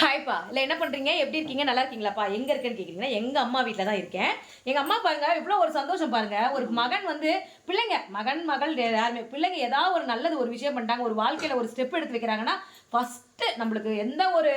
ஹாய்ப்பா இல்லை என்ன பண்ணுறீங்க எப்படி இருக்கீங்க? நல்லா இருக்கீங்களாப்பா? எங்கே இருக்கேன்னு கேட்குறீங்கன்னா எங்கள் அம்மா வீட்டில் தான் இருக்கேன். எங்கள் அம்மா பாருங்கள் இவ்வளோ ஒரு சந்தோஷம் பாருங்கள் ஒரு மகன் வந்து பிள்ளைங்க மகன் மகள் யாருமே பிள்ளைங்க ஏதாவது ஒரு நல்லது ஒரு விஷயம் பண்ணிட்டாங்க ஒரு வாழ்க்கையில் ஒரு ஸ்டெப் எடுத்து வைக்கிறாங்கன்னா ஃபஸ்ட்டு நம்மளுக்கு எந்த ஒரு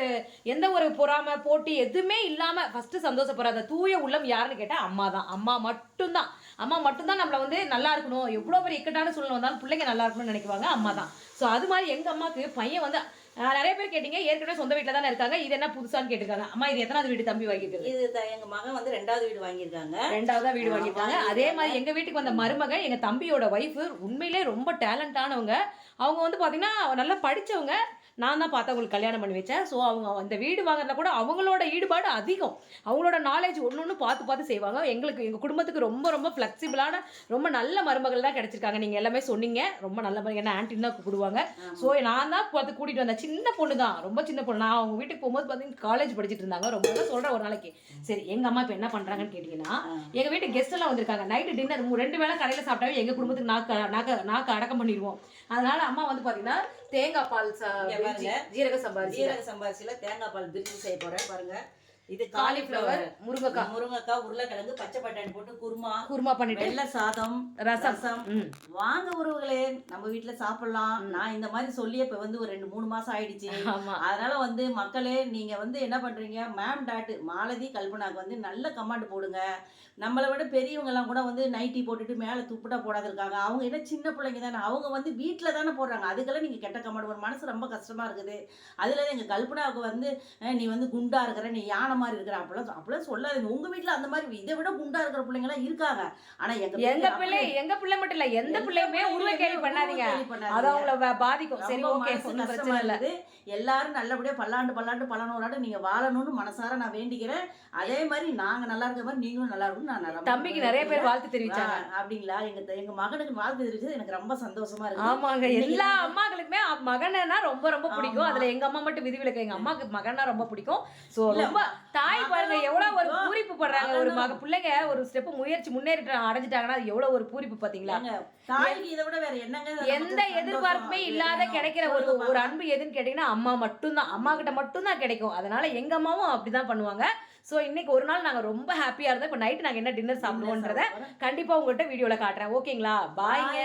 எந்த ஒரு பொறாமை போட்டி எதுவுமே இல்லாமல் ஃபஸ்ட்டு சந்தோஷப்படுறாத தூய உள்ளம் யாருன்னு கேட்டால் அம்மா தான். அம்மா மட்டும்தான். அம்மா மட்டும்தான் நம்மளை வந்து நல்லா இருக்கணும். எவ்வளோ பெரிய இக்கட்டான சூழ்நிலை வந்தாலும் பிள்ளைங்க நல்லா இருக்கணும்னு நினைக்குவாங்க அம்மா தான். ஸோ அது மாதிரி எங்கள் அம்மாவுக்கு பையன் வந்து நிறைய பேர் கேட்டீங்க. ஏற்கனவே சொந்த வீட்டில் தானே இருக்காங்க. இது என்ன புதுசான்னு கேட்டிருக்காங்க. அம்மா இது எத்தனாவது வீடு தம்பி வாங்கியிருக்குது இது எங்க மகன் வந்து ரெண்டாவது வீடு வாங்கியிருக்காங்க. ரெண்டாவதா வீடு வாங்கியிருக்காங்க. அதே மாதிரி எங்க வீட்டுக்கு வந்த மருமக எங்க தம்பியோட ஒய்ஃபு உண்மையிலே ரொம்ப டேலண்டானவங்க அவங்க வந்து பாத்தீங்கன்னா நல்லா படிச்சவங்க. நான் தான் பார்த்து அவங்களுக்கு கல்யாணம் பண்ணி வச்சேன். ஸோ அவங்க அந்த வீடு வாங்குறதுல கூட அவங்களோட ஈடுபாடு அதிகம். அவங்களோட நாலேஜ் ஒன்று ஒன்று பார்த்து பார்த்து செய்வாங்க. எங்களுக்கு எங்கள் குடும்பத்துக்கு ரொம்ப ரொம்ப ஃப்ளெக்சிபிளான ரொம்ப நல்ல மருமகள் தான் கிடைச்சிருக்காங்க. நீங்கள் எல்லாமே சொன்னீங்க. ரொம்ப நல்ல மருமகள். என்ன ஆன்டின்னு தான் கூப்பிடுவாங்க. ஸோ நான் தான் பார்த்து கூட்டிகிட்டு வந்தேன். சின்ன பொண்ணு தான். ரொம்ப சின்ன பொண்ணு. நான் அவங்க வீட்டுக்கு போகும்போது பார்த்தீங்கன்னா காலேஜ் படிச்சிட்டு இருந்தாங்க. ரொம்ப தான் சொல்கிறேன் ஒரு நாளைக்கு. சரி எங்கள் அம்மா இப்போ என்ன பண்ணுறாங்கன்னு கேட்டிங்கன்னா எங்க வீட்டு கெஸ்ட் எல்லாம் வந்திருக்காங்க. நைட்டு டின்னர் ரெண்டு வேளை கடையில சாப்பிட்டாவே எங்க குடும்பத்துக்கு நாக்கு நாக்க நாக்கு அடக்கம் பண்ணிடுவோம். அதனால அம்மா வந்து பாத்தீங்கன்னா தேங்காய் பால் ச- இங்க பாருங்க. ஜீரக சம்பாரிசி ஜீரக சம்பாரிசில தேங்காய் பால் பிரிச்சு செய்ய போறேன் பாருங்க இது காலிஃப்ளவர் முருங்கைக்காய். முருங்கைக்காய் உருளைக்கிழங்கு பச்சை பட்டாணி போட்டு குருமா குருமா பண்ணிட்டு. வெள்ளை சாதம் ரசம். வாங்க உறவுகளே நம்ம வீட்ல சாப்பிடலாம். நான் இந்த மாதிரி சொல்லி இப்ப வந்து ஒரு ரெண்டு மூணு மாசம் ஆயிடுச்சு. அதனால வந்து மக்களே நீங்க வந்து என்ன பண்றீங்க? மேம் டாட் மாலதி கல்பனாக்கு வந்து நல்ல கமாண்ட் போடுங்க. நம்மளை விட பெரியவங்க எல்லாம் கூட வந்து நைட்டி போட்டுட்டு மேல துப்புட்டா போடாத இருக்காங்க அவங்க என்ன சின்ன பிள்ளைங்க தானே. அவங்க வந்து வீட்ல தானே போடுறாங்க. அதுக்கெல்லாம் நீங்க கெட்ட கமாண்ட் ஒரு மனசு ரொம்ப கஷ்டமா இருக்குது. அதுல எங்க கல்பனாவுக்கு வந்து நீ வந்து குண்டா இருக்கிற நீ யானை மாதிரி இருக்கிற அப்பெல்லாம் அப்பெல்லாம் சொல்லாதீங்க. உங்க வீட்ல அந்த மாதிரி இதை விட குண்டா இருக்கிற பிள்ளைங்க எல்லாம் இருக்காங்க. ஆனா எங்க வீட்ல பிள்ளை எங்க பிள்ளை மட்டும் இல்ல எந்த எந்த பிள்ளையுமே உருவ கேள்வி பண்ணாதீங்க. அது அவங்கள பாதிக்கும். சரி ஓகே பிரச்சனை இல்ல. எல்லாரும் நல்லபடியா பல்லாண்டு பல்லாண்டு பல்லாண்டு நீங்க வாழணும்னு மனசார நான் வேண்டிக்கிறேன். அதே மாதிரி நாங்க நல்லா இருக்க மாதிரி நீங்களும் நல்லா இருக்கணும் நான் தம்பிக்கு நிறைய பேர் வாழ்த்து தெரிவிச்சாங்க. அப்படிங்களா? எங்க எங்க மகனுக்கு வாழ்த்து தெரிவிச்சது எனக்கு ரொம்ப சந்தோஷமா இருக்கு ஆமாங்க. எல்லா அம்மாக்களுக்குமே மகனைனா ரொம்ப ரொம்ப பிடிக்கும். அதுல எங்க அம்மா மட்டும் விதிவிலக்கு. எங்க அம்மாக்கு மகனா ரொம்ப பிடிக்கும். சோ ரொம்ப தாய் பாருங்க எவ்வளவு ஒரு பூரிப்பு படுறாங்க ஒரு மக. பிள்ளைங்க ஒரு ஸ்டெப் முயற்சி முன்னேறிட்டு அடைஞ்சிட்டாங்கன்னா அது எவ்வளவு ஒரு பூரிப்பு பாத்தீங்களா தாய்க்கு இதை விட வேற என்னங்க எந்த? எதிர்பார்ப்புமே இல்லாத. கிடைக்கிற ஒரு ஒரு. அன்பு எதுன்னு கேட்டீங்கன்னா அம்மா மட்டும்தான் அம்மா கிட்ட மட்டும்தான் கிடைக்கும் அதனால எங்க அம்மாவும் அப்படிதான் பண்ணுவாங்க சோ இன்னைக்கு ஒரு நாள் நாங்க ரொம்ப ஹாப்பியா இருந்தோம் இப்போ நைட் நாங்க என்ன டின்னர் சாப்பிடுவோன்றத சாப்பிடுவோம். கண்டிப்பா உங்கள்கிட்ட வீடியோல காட்டுறேன் ஓகேங்களா பாய்ங்க.